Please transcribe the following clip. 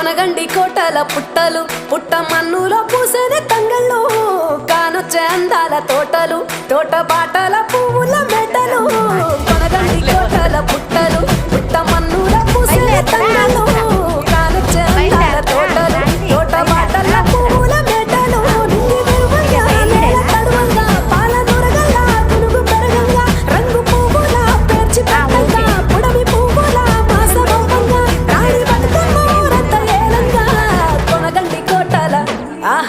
కొనగండి కోటల పుట్టలు పుట్ట మన్నులో పూసిన తంగళ్ళు. కానొచ్చే అందాల తోటలు తోట బాటల పువ్వుల మెడలు